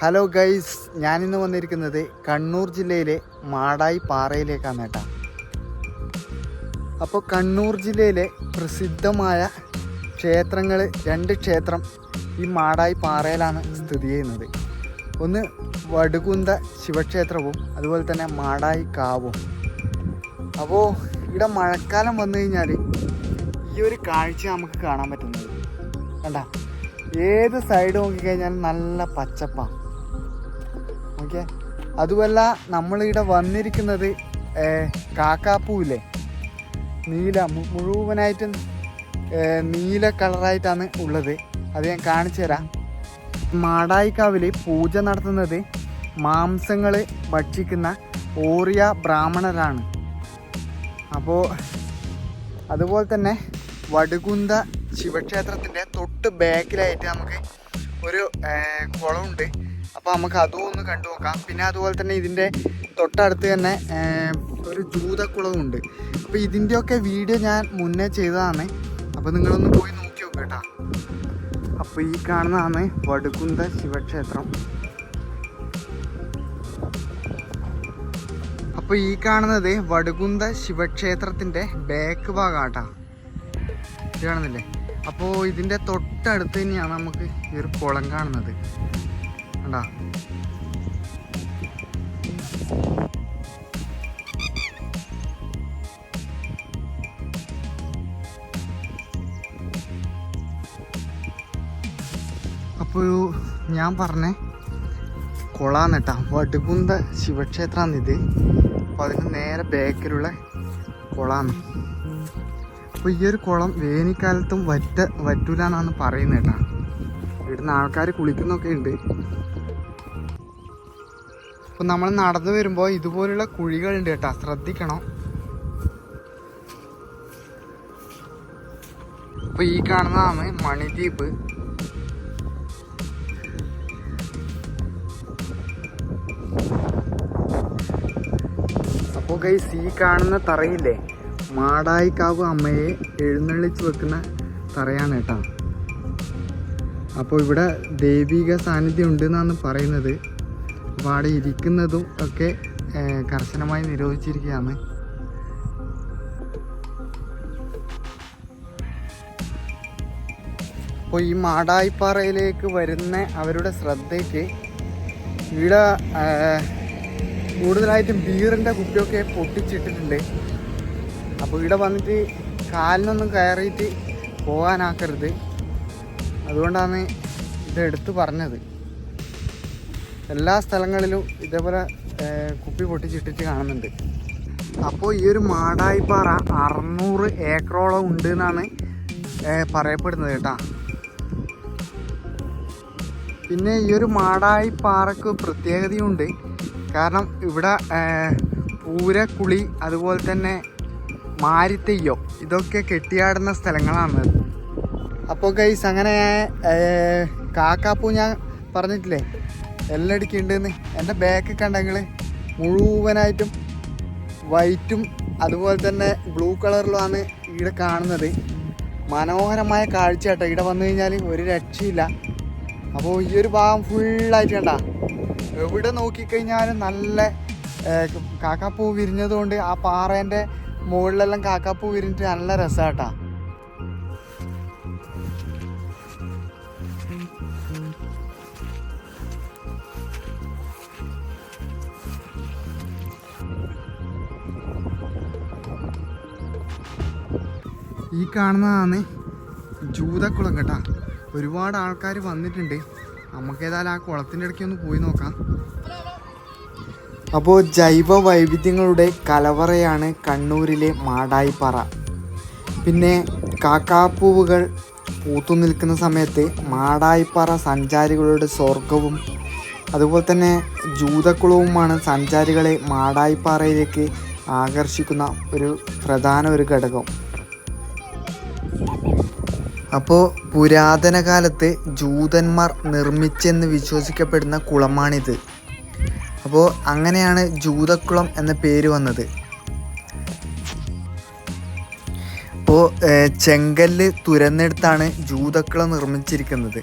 Hello guys ഞാനിന്ന് വന്നിരിക്കുന്നത് കണ്ണൂർ ജില്ലയിലെ മാടായി പാറയിലേക്കാണ് കേട്ടോ. അപ്പോൾ കണ്ണൂർ ജില്ലയിലെ പ്രസിദ്ധമായ ക്ഷേത്രങ്ങൾ രണ്ട് ക്ഷേത്രം ഈ മാടായി പാറയിലാണ് സ്ഥിതി ചെയ്യുന്നത്. ഒന്ന് വടുകുന്ത ശിവക്ഷേത്രവും അതുപോലെ തന്നെ മാടായി കാവും. അപ്പോൾ ഇവിടെ മഴക്കാലം വന്നു കഴിഞ്ഞാൽ ഈ ഒരു കാഴ്ച നമുക്ക് കാണാൻ പറ്റുന്നത്. കണ്ട? ഏത് സൈഡ് നോക്കിക്കഴിഞ്ഞാൽ നല്ല പച്ചപ്പാണ് ഓക്കെ. അതുമല്ല നമ്മളിവിടെ വന്നിരിക്കുന്നത് കാക്കാപ്പൂവില്ലേ നീല മുഴുവനായിട്ടും നീല കളറായിട്ടാണ് ഉള്ളത്. അത് ഞാൻ കാണിച്ചു തരാം. മാടായിക്കാവിൽ പൂജ നടത്തുന്നത് മാംസങ്ങൾ ഭക്ഷിക്കുന്ന ഓറിയ ബ്രാഹ്മണരാണ്. അപ്പോൾ അതുപോലെ തന്നെ വടുകുന്ത ശിവക്ഷേത്രത്തിന്റെ തൊട്ട് ബാക്കിലായിട്ട് നമുക്ക് ഒരു കുളമുണ്ട്. അപ്പോൾ നമുക്ക് അതും ഒന്ന് കണ്ടു നോക്കാം. പിന്നെ അതുപോലെ തന്നെ ഇതിന്റെ തൊട്ടടുത്ത് തന്നെ ഒരു ജൂതക്കുളമുണ്ട് അപ്പോൾ ഇതിന്റെയൊക്കെ വീഡിയോ ഞാൻ മുന്നേ ചെയ്തതാണ്. അപ്പോൾ നിങ്ങളൊന്ന് പോയി നോക്കി നോക്കുക കേട്ടോ. അപ്പോൾ ഈ കാണുന്നതാണ് വടുകുന്ത ശിവക്ഷേത്രം. അപ്പോൾ ഈ കാണുന്നത് വടുകുന്ത ശിവക്ഷേത്രത്തിന്റെ ബാക്ക് ഭാഗമാട്ടാ ഇത് കാണുന്നില്ലേ? അപ്പോൾ ഇതിന്റെ തൊട്ടടുത്ത് തന്നെയാണ് നമുക്ക് ഈ ഒരു കുളം കാണുന്നത്. കണ്ടാ അപ്പോൾ ഞാൻ പറഞ്ഞേ കുളാന്ന് കേട്ടാ. വടുകുന്ത ശിവക്ഷേത്രമാണ് ഇത്. അപ്പോൾ അതിന് നേരെ ബേക്കിലുള്ള കുളമാണ് അപ്പോൾ ഈ ഒരു കുളം വേനൽക്കാലത്തും വറ്റ വറ്റൂല എന്നാണ് പറയുന്നത് കേട്ടാ. ഇവിടുന്ന് ആൾക്കാർ കുളിക്കുന്നൊക്കെ ഉണ്ട്. അപ്പോൾ നമ്മൾ നടന്നു വരുമ്പോൾ ഇതുപോലുള്ള കുഴികളുണ്ട് കേട്ടോ. ശ്രദ്ധിക്കണം. അപ്പോൾ ഈ കാണുന്നതാണ് മണിദ്വീപ്. അപ്പോൾ ഗൈസ് ഈ കാണുന്ന തറയില്ലേ? മാടായിക്കാവ് അമ്മയെ എഴുന്നള്ളിച്ച് വെക്കുന്ന തറയാണ് കേട്ടോ. അപ്പോൾ ഇവിടെ ദൈവിക സാന്നിധ്യം ഉണ്ട് എന്നാണ് പറയുന്നത്. അപ്പോൾ അവിടെ ഇരിക്കുന്നതും ഒക്കെ കർശനമായി നിരോധിച്ചിരിക്കുകയാണ്. അപ്പോൾ ഈ മാടായിപ്പാറയിലേക്ക് വരുന്ന അവരുടെ ശ്രദ്ധയ്ക്ക് ഇവിടെ കൂടുതലായിട്ടും ബീറിന്റെ കുപ്പിയൊക്കെ പൊട്ടിച്ചിട്ടിട്ടുണ്ട്. അപ്പോൾ ഇവിടെ വന്നിട്ട് കാലിനൊന്നും കയറിയിട്ട് പോകാനാക്കരുത്. അതുകൊണ്ടാണ് ഇതെടുത്ത് പറഞ്ഞത്. എല്ലാ സ്ഥലങ്ങളിലും ഇതേപോലെ കുപ്പി പൊട്ടിച്ചിട്ടിട്ട് കാണുന്നുണ്ട്. അപ്പോൾ ഈ ഒരു മാടായിപ്പാറ അറുന്നൂറ് ഏക്കറോളം ഉണ്ട് എന്നാണ് പറയപ്പെടുന്നത് കേട്ടോ. പിന്നെ ഈ ഒരു മാടായിപ്പാറക്ക് പ്രത്യേകതയുണ്ട്. കാരണം ഇവിടെ പൂരക്കുളി അതുപോലെ തന്നെ മാരിത്തെയ്യോ ഇതൊക്കെ കെട്ടിയാടുന്ന സ്ഥലങ്ങളാണ്. അപ്പോൾ ഗൈസ് അങ്ങനെ കാക്കാപ്പൂ ഞാൻ പറഞ്ഞിട്ടില്ലേ? എല്ലടിക്ക് ഉണ്ടെന്ന് എന്റെ ബാക്ക് കണ്ടെങ്കിൽ മുഴുവനായിട്ടും വൈറ്റും അതുപോലെ തന്നെ ബ്ലൂ കളറിലുമാണ് ഇവിടെ കാണുന്നത്. മനോഹരമായ കാഴ്ച കേട്ടോ. ഇവിടെ വന്നു കഴിഞ്ഞാൽ ഒരു രക്ഷയില്ല. അപ്പോൾ ഈ ഒരു ഭാഗം ഫുള്ളായിട്ട് കണ്ട. എവിടെ നോക്കിക്കഴിഞ്ഞാലും നല്ല കാക്കാപ്പൂ വിരിഞ്ഞതുകൊണ്ട് ആ പാറേന്റെ മുകളിലെല്ലാം കാക്കാപ്പൂ വിരിഞ്ഞിട്ട് നല്ല രസമാട്ടാ ഈ കാണുന്നതാണ് ജൂതക്കുളം കേട്ടാ. ഒരുപാട് ആൾക്കാർ വന്നിട്ടുണ്ട്. നമുക്ക് ഏതായാലും ആ കുളത്തിന്റെ ഇടയ്ക്ക് ഒന്ന് പോയി നോക്കാം. അപ്പോൾ ജൈവ വൈവിധ്യങ്ങളുടെ കലവറയാണ് കണ്ണൂരിലെ മാടായിപ്പാറ. പിന്നെ കാക്കാപ്പൂവുകൾ പൂത്തു നിൽക്കുന്ന സമയത്ത് മാടായിപ്പാറ സഞ്ചാരികളുടെ സ്വർഗവും അതുപോലെ തന്നെ ജൂതക്കുളവുമാണ് സഞ്ചാരികളെ മാടായിപ്പാറയിലേക്ക് ആകർഷിക്കുന്ന ഒരു പ്രധാന ഒരു ഘടകം. അപ്പോൾ പുരാതന കാലത്ത് ജൂതന്മാർ നിർമ്മിച്ചെന്ന് വിശ്വസിക്കപ്പെടുന്ന കുളമാണിത്. അപ്പോൾ അങ്ങനെയാണ് ജൂതക്കുളം എന്ന പേര് വന്നത്. അപ്പോൾ ചെങ്കല്ല് തുരന്നെടുത്താണ് ജൂതക്കുളം നിർമ്മിച്ചിരിക്കുന്നത്.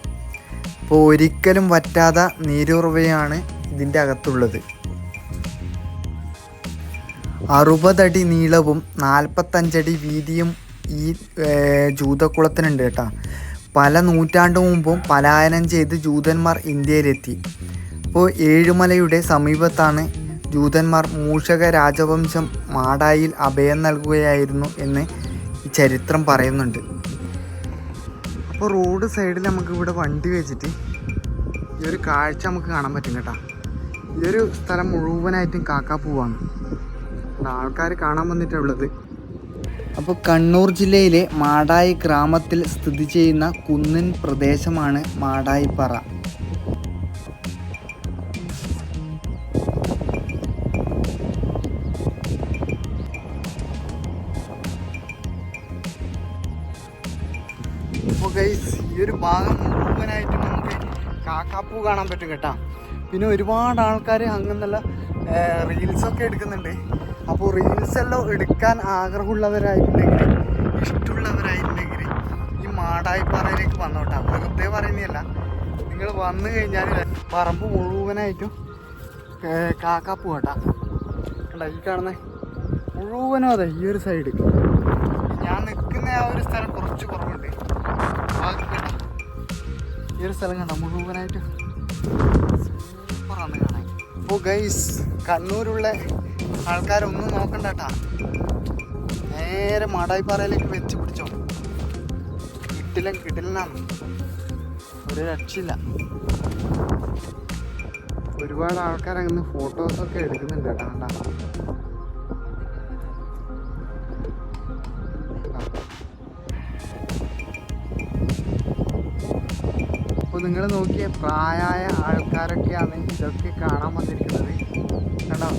അപ്പോൾ ഒരിക്കലും വറ്റാത്ത നീരുറവയാണ് ഇതിന്റെ അകത്തുള്ളത്. അറുപതടി നീളവും നാൽപ്പത്തഞ്ചടി വീതിയും ഈ ജൂതക്കുളത്തിനുണ്ട് കേട്ടോ. പല നൂറ്റാണ്ട് മുമ്പും പലായനം ചെയ്ത് ജൂതന്മാർ ഇന്ത്യയിലെത്തി. അപ്പോൾ ഏഴുമലയുടെ സമീപത്താണ് ജൂതന്മാർ മൂഷക രാജവംശം മാടായിൽ അഭയം നൽകുകയായിരുന്നു എന്ന് ചരിത്രം പറയുന്നുണ്ട്. അപ്പോൾ റോഡ് സൈഡിൽ നമുക്ക് ഇവിടെ വണ്ടി വെച്ചിട്ട് ഈ ഒരു കാഴ്ച നമുക്ക് കാണാൻ പറ്റും കേട്ടോ. ഈ ഒരു സ്ഥലം മുഴുവനായിട്ടും കാക്കാപ്പൂവാണ് ആൾക്കാർ കാണാൻ വന്നിട്ടുള്ളത് അപ്പോൾ കണ്ണൂർ ജില്ലയിലെ മാടായി ഗ്രാമത്തിൽ സ്ഥിതി ചെയ്യുന്ന കുന്നിൻ പ്രദേശമാണ് മാടായിപ്പറ. അപ്പോൾ ഈ ഒരു ഭാഗം മുഴുവനായിട്ട് നമുക്ക് കാക്കാപ്പൂ കാണാൻ പറ്റും കേട്ടോ. പിന്നെ ഒരുപാട് ആൾക്കാർ അങ്ങനെയുള്ള റീൽസൊക്കെ എടുക്കുന്നുണ്ട്. അപ്പോൾ റീൽസ് എല്ലാം എടുക്കാൻ ആഗ്രഹമുള്ളവരായിട്ടുണ്ടെങ്കിൽ ഇഷ്ടമുള്ളവരായിട്ടുണ്ടെങ്കിൽ ഈ മാടായിപ്പാറയിലേക്ക് വന്നോട്ടാ. വെറുതെ പറയുന്നില്ല നിങ്ങൾ വന്നു കഴിഞ്ഞാൽ പറമ്പ് മുഴുവനായിട്ടും കാക്കാപ്പ് കേട്ടാ കണ്ട ഈ കാണുന്ന? മുഴുവനും അതെ ഈ ഒരു സൈഡ് ഞാൻ നിൽക്കുന്ന ആ ഒരു സ്ഥലം കുറച്ച് കുറവുണ്ട്? ഈ ഒരു സ്ഥലം കണ്ട? മുഴുവനായിട്ട് സൂപ്പറാണ് കാണാൻ. അപ്പോൾ ഗൈസ് കണ്ണൂരുള്ള ആൾക്കാരൊന്നും നോക്കണ്ട കേട്ടാ നേരെ മാടായിപ്പാറയിലേക്ക് വെച്ച് പിടിച്ചോ. കിട്ടില്ല കിട്ടില്ലെന്നാണ് ഒരു രക്ഷയില്ല. ഒരുപാട് ആൾക്കാർ അങ്ങനെ ഫോട്ടോസൊക്കെ എടുക്കുന്നുണ്ട് കേട്ടോ അപ്പോൾ നിങ്ങൾ നോക്കിയ പ്രായമായ ആൾക്കാരൊക്കെയാണ് ഇതൊക്കെ കാണാൻ വന്നിരിക്കുന്നത്. കണ്ടോ?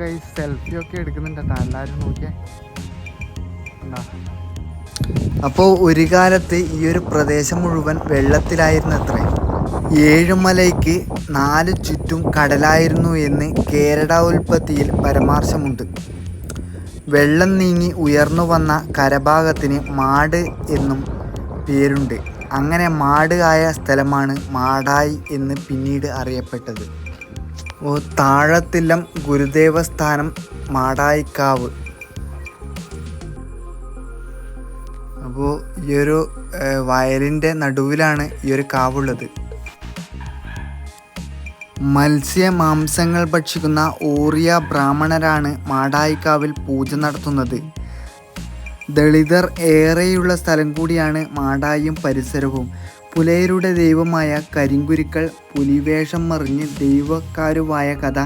കൈ സെൽഫി ഒക്കെ എടുക്കുന്നുണ്ട് കേട്ടോ എല്ലാവരും നോക്കിയേ. അപ്പോൾ ഒരു കാലത്ത് ഈ ഒരു പ്രദേശം മുഴുവൻ വെള്ളത്തിലായിരുന്നു അത്ര ഏഴുമലയ്ക്ക് നാല് ചുറ്റും കടലായിരുന്നു എന്ന് കേരള ഉൽപ്പത്തിയിൽ പരാമർശമുണ്ട്. വെള്ളം നീങ്ങി ഉയർന്നു വന്ന കരഭാഗത്തിന് മാട് എന്നും പേരുണ്ട്. അങ്ങനെ മാട് ആയ സ്ഥലമാണ് മാടായി എന്ന് പിന്നീട് അറിയപ്പെട്ടത്. താഴത്തില്ലം ഗുരുദേവസ്ഥാനം മാടായിക്കാവ്. അപ്പോൾ ഈ ഒരു വയലിന്റെ നടുവിലാണ് ഈ ഒരു കാവുള്ളത്. മത്സ്യ മാംസങ്ങൾ ഭക്ഷിക്കുന്ന ഓറിയ ബ്രാഹ്മണരാണ് മാടായിക്കാവിൽ പൂജ നടത്തുന്നത്. ദളിതർ ഏറെയുള്ള സ്ഥലം കൂടിയാണ് മാടായും പരിസരവും. പുലയരുടെ ദൈവമായ കരിങ്കുരുക്കൾ പുലിവേഷം മറിഞ്ഞ് ദൈവക്കാരുമായ കഥ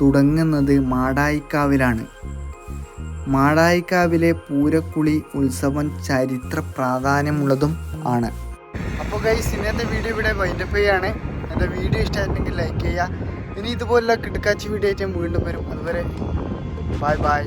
തുടങ്ങുന്നത് മാടായിക്കാവിലാണ്. മാടായിക്കാവിലെ പൂരക്കുളി ഉത്സവം ചരിത്ര പ്രാധാന്യമുള്ളതും ആണ്. അപ്പോൾ ഗൈസ് ഇന്നത്തെ വീഡിയോ ഇവിടെ വൈൻഡപ്പ് ചെയ്യാണ്. എന്റെ വീഡിയോ ഇഷ്ടമായിട്ടുണ്ടെങ്കിൽ ലൈക്ക് ചെയ്യുക. ഇനി ഇതുപോലുള്ള കിടക്കാച്ചി വീഡിയോ ആയിട്ട് ഞാൻ വീണ്ടും വരും. അതുവരെ ബൈ ബൈ